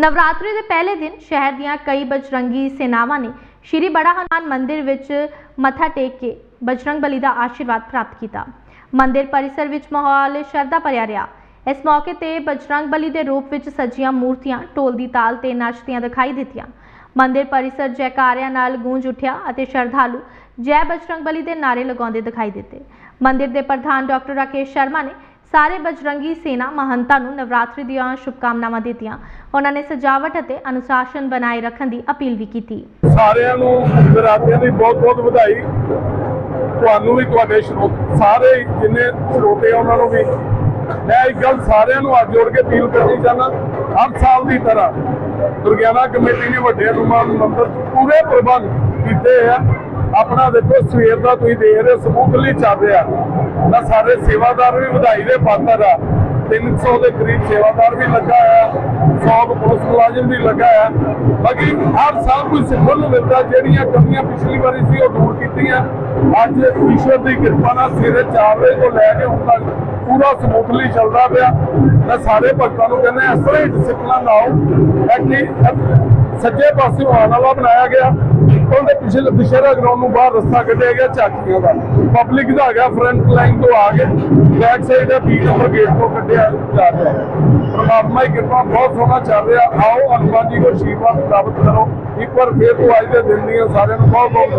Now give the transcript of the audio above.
ਨਵਰਾਤਰੀ ਦੇ ਪਹਿਲੇ ਦਿਨ ਸ਼ਹਿਰ ਦੀਆਂ ਕਈ ਬਜਰੰਗੀ ਸੇਨਾਵਾਂ ਨੇ ਸ਼੍ਰੀ ਬੜਾ ਹਨੂਮਾਨ ਮੰਦਿਰ ਵਿੱਚ ਮੱਥਾ ਟੇਕ ਕੇ ਬਜਰੰਗ ਬਲੀ ਦਾ ਆਸ਼ੀਰਵਾਦ ਪ੍ਰਾਪਤ ਕੀਤਾ। ਮੰਦਿਰ ਪਰਿਸਰ ਵਿੱਚ ਮਾਹੌਲ ਸ਼ਰਧਾ ਭਰਿਆ ਰਿਹਾ। ਇਸ ਮੌਕੇ ਤੇ ਬਜਰੰਗ ਬਲੀ ਦੇ ਰੂਪ ਵਿੱਚ ਸਜੀਆਂ ਮੂਰਤੀਆਂ, ਢੋਲ ਦੀ ਤਾਲ ਤੇ ਨੱਚਦੀਆਂ ਦਿਖਾਈ ਦਿੱਤੀਆਂ। ਮੰਦਿਰ ਪਰਿਸਰ ਜੈਕਾਰਿਆਂ ਨਾਲ ਗੂੰਜ ਉੱਠਿਆ ਅਤੇ ਸ਼ਰਧਾਲੂ ਜੈ ਬਜਰੰਗ ਬਲੀ ਦੇ ਨਾਰੇ ਲਗਾਉਂਦੇ ਦਿਖਾਈ ਦਿੱਤੇ। ਮੰਦਿਰ ਦੇ ਪ੍ਰਧਾਨ ਡਾਕਟਰ ਰਾਕੇਸ਼ ਸ਼ਰਮਾ ਨੇ ਸਾਰੇ ਬਜਰੰਗੀ ਸੇਨਾ ਮਹੰਤਾਂ ਨੂੰ ਨਵਰਾਤਰੀ ਦੀਆਂ ਸ਼ੁਭਕਾਮਨਾਵਾਂ ਦਿੱਤੀਆਂ। ਉਹਨਾਂ ਨੇ ਸਜਾਵਟ ਅਤੇ ਅਨੁਸ਼ਾਸਨ ਬਣਾਏ ਰੱਖਣ ਦੀ ਅਪੀਲ ਵੀ ਕੀਤੀ। ਸਾਰਿਆਂ ਨੂੰ ਨਰਾਤਿਆਂ ਦੀ ਬਹੁਤ ਬਹੁਤ ਵਧਾਈ। ਤੁਹਾਨੂੰ ਵੀ, ਤੁਹਾਡੇ ਸਰੋਤ ਸਾਰੇ ਜਿੰਨੇ ਸਰੋਤੇ ਉਹਨਾਂ ਨੂੰ ਵੀ। ਮੈਂ ਇੱਕ ਗੱਲ ਸਾਰਿਆਂ ਨੂੰ ਹੱਥ ਜੋੜ ਕੇ ਅਪੀਲ ਕਰਨੀ ਚਾਹੁੰਦਾ, ਹਰ ਸਾਲ ਦੀ ਤਰ੍ਹਾਂ ਦੁਰਗਿਆਨਾ ਕਮੇਟੀ ਨੇ ਵੱਡੇ ਹਨੂਮਾਨ ਮੰਦਿਰ 'ਚ ਪੂਰੇ ਪ੍ਰਬੰਧ ਕੀਤੇ ਆ। ਆਪਣਾ ਦੇਖੋ, ਸਵੇਰ ਦਾ ਤੁਸੀਂ ਦੇਖ ਰਹੇ ਸਮੂਥਲੀ ਚੱਲ ਰਿਹਾ। ਤਾਂ ਸਾਰੇ ਸੇਵਾਦਾਰ ਵੀ ਵਧਾਈ ਦੇ ਪਾਤਰ ਆ। 300 ਦੇ ਕਰੀਬ ਸੇਵਾਦਾਰ ਵੀ ਲੱਗਾ ਆ 100 ਪੁਲਿਸ ਮੁਲਾਜ਼ਮ ਵੀ ਲੱਗਾ ਆ। ਬਾਕੀ ਹਰ ਸਾਲ ਕੋਈ ਸਿੱਖਣ ਨੂੰ ਮਿਲਦਾ, ਜਿਹੜੀਆਂ ਕਮੀਆਂ ਪਿਛਲੀ ਵਾਰੀ ਸੀ, ਉਹ ਦੂਰ ਕੀਤੀਆਂ। ਅੱਜ ਈਸ਼ਵਰ ਦੀ ਕਿਰਪਾ ਨਾਲ ਸਵੇਰੇ 4 ਵਜੇ ਤੋਂ ਲੈ ਕੇ ਹੁਣ ਤੱਕ ਪੂਰਾ ਸਮੂਥਲੀ ਚੱਲਦਾ ਪਿਆ। ਮੈਂ ਸਾਰੇ ਭਗਤਾਂ ਨੂੰ ਕਹਿੰਦਾ, ਇਸ ਤਰ੍ਹਾਂ ਹੀ ਡਿਸਪਲਿਨ ਆਓ। ਐਕਟੀ ਸੱਜੇ ਪਾਸੇ ਆਉਣ ਬਣਾਇਆ ਗਿਆ। ਉਹਦੇ ਪਿਛਲੇ ਦੁਸ਼ਹਿਰਾ ਗਰਾਊਂਡ ਨੂੰ ਬਾਹਰ ਰਸਤਾ ਕੱਢਿਆ ਗਿਆ ਝਾਕੀਆਂ ਦਾ। ਪਬਲਿਕ ਦਾ ਹੈਗਾ ਫਰੰਟ ਲਾਈਨ ਤੋਂ ਆ ਕੇ ਬੈਕ ਸਾਈਡ ਦਾ 20 ਨੰਬਰ ਗੇਟ ਤੋਂ ਕੱਢਿਆ ਜਾ ਰਿਹਾ ਹੈ। ਪਰਮਾਤਮਾ ਦੀ ਕਿਰਪਾ, ਬਹੁਤ ਸੋਹਣਾ ਚੱਲ ਰਿਹਾ। ਆਓ ਹਨੂਮਾਨ ਜੀ ਕੋ ਆਸ਼ੀਰਵਾਦ ਪ੍ਰਾਪਤ ਕਰੋ। ਇੱਕ ਵਾਰ ਫੇਰ ਤੋਂ ਅੱਜ ਦੇ ਦਿਨ ਦੀਆਂ ਸਾਰਿਆਂ ਨੂੰ ਬਹੁਤ ਬਹੁਤ